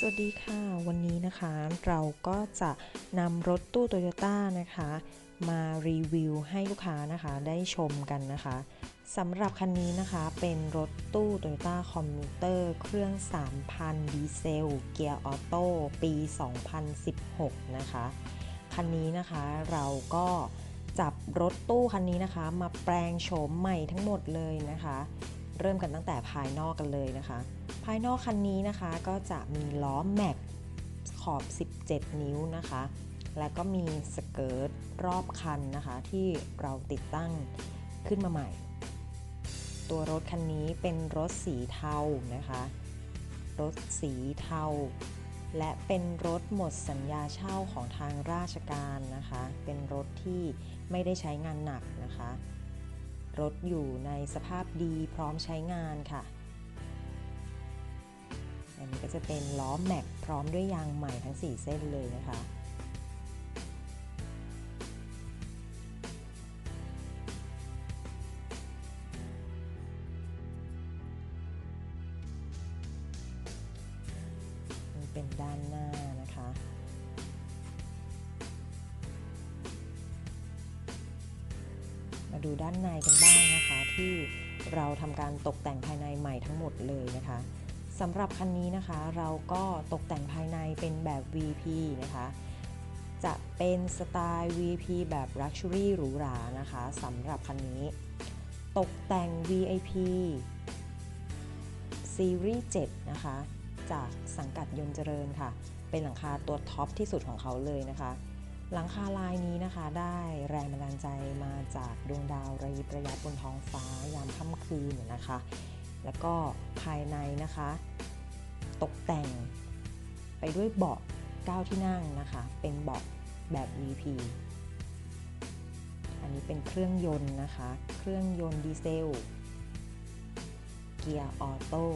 สวัสดีค่ะ วันนี้นะคะเราก็จะนำรถตู้โตโยต้านะคะ มารีวิวให้ลูกค้านะคะได้ชมกันนะคะสำหรับคันนี้นะคะเป็นรถตู้โตโยต้าคอมมิวเตอร์เครื่อง 3,000 ดีเซล เกียร์ออโต้ปี 2016 นะคะ คันนี้นะคะเราก็จับรถตู้คันนี้นะคะ มาแปลงโฉมใหม่ทั้งหมดเลยนะคะ เริ่มกันตั้งแต่ภายนอกกันเลยนะคะายนอกคันนี้นะคะก็จะมีล้อแม็กขอบ 17 นิ้วนะคะ และก็มีสเกิร์ตรอบคันนะคะ ที่เราติดตั้งขึ้นมาใหม่ ตัวรถคันนี้เป็นรถสีเทานะคะ รถสีเทา และเป็นรถหมดสัญญาเช่าของทางราชการนะคะ เป็นรถที่ไม่ได้ใช้งานหนักนะคะ รถอยู่ในสภาพดีพร้อมใช้งานค่ะ นนี้ก็จะเป็นล้อแม็กพร้อมด้วยยางใหม่ทั้ง 4 เส้นเลยนะคะเป็นด้านหน้านะคะมาดูด้านในกันบ้างนะคะ ที่เราทำการตกแต่งภายในใหม่ทั้งหมดเลยนะคะ สำหรับคันนี้นะคะเราก็ตกแต่งภายในเป็นแบบ VP นะคะ จะเป็นสไตล์ VP แบบ Luxury หรูหรานะคะสำหรับคันนี้ ตกแต่ง VIP ซีรีส์7นะคะ จากสังกัดยนต์เจริญค่ะ เป็นหลังคาตัวท็อปที่สุดของเขาเลยนะคะ หลังคาลายนี้นะคะได้แรงบันดาลใจมาจากดวงดาวระยิบระยับบนท้องฟ้ายามค่ำคืนนะคะ แล้วก็ภายในนะคะ ตกแต่ง ไปด้วยเบาะ9ที่นั่งนะคะ เป็นเบาะแบบ VP อันนี้เป็นเครื่องยนต์นะคะ เครื่องยนต์ดีเซล เกียร์ออโต้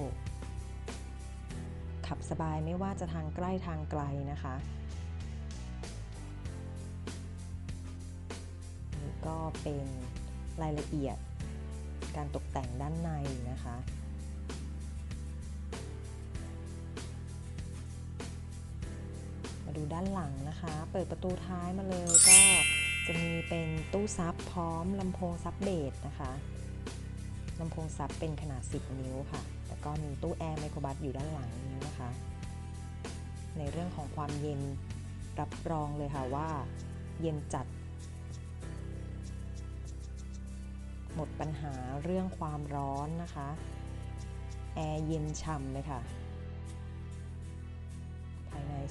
ขับสบายไม่ว่าจะทางใกล้ทางไกลนะคะ นี่ก็เป็นรายละเอียดการตกแต่งด้านในนะคะ มาดูด้านหลังนะคะ เปิดประตูท้ายมาเลยก็จะมีเป็นตู้ซับพร้อมลำโพงซับเบสนะคะลำโพงซับเป็นขนาด 10 นิ้วค่ะ แล้วก็มีตู้แอร์ไมโครบัสอยู่ด้านหลังนี้นะคะ ในเรื่องของความเย็นรับรองเลยค่ะว่า เย็นจัด หมดปัญหาเรื่องความร้อนนะคะ แอร์เย็นฉ่ำเลยค่ะ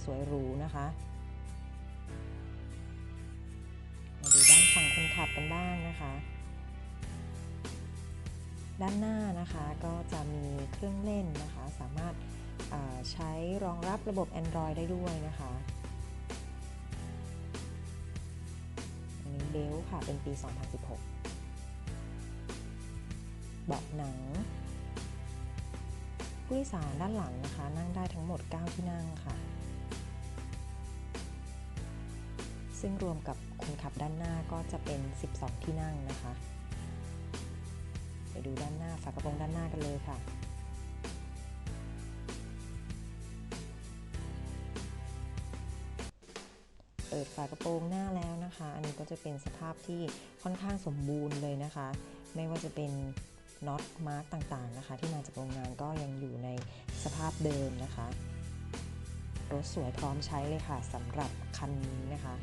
สวยหรูนะคะ มาดูด้านฝั่งคนขับกันบ้างนะคะ ด้านหน้านะคะก็จะมีเครื่องเล่นนะคะ สามารถใช้รองรับระบบ Android ได้ด้วยนะคะอันนี้เบลค่ะเป็นปี 2016 เบาะหนัง ผู้โดยสารด้านหลังนะคะ นั่งได้ทั้งหมด 9 ที่นั่งค่ะ ซึ่งรวมกับคนขับด้านหน้าก็จะเป็น 12 ที่นั่งนะคะ ไปดูด้านหน้าฝากระโปรงด้านหน้ากันเลยค่ะเปิดฝากระโปรงหน้าแล้วนะคะ อันนี้ก็จะเป็นสภาพที่ค่อนข้างสมบูรณ์เลยนะคะ ไม่ว่าจะเป็นน็อตมาร์กต่างๆนะคะ ที่มาจากโรงงานก็ยังอยู่ในสภาพเดิมนะคะ รถสวยพร้อมใช้เลยค่ะสำหรับคันนี้นะคะ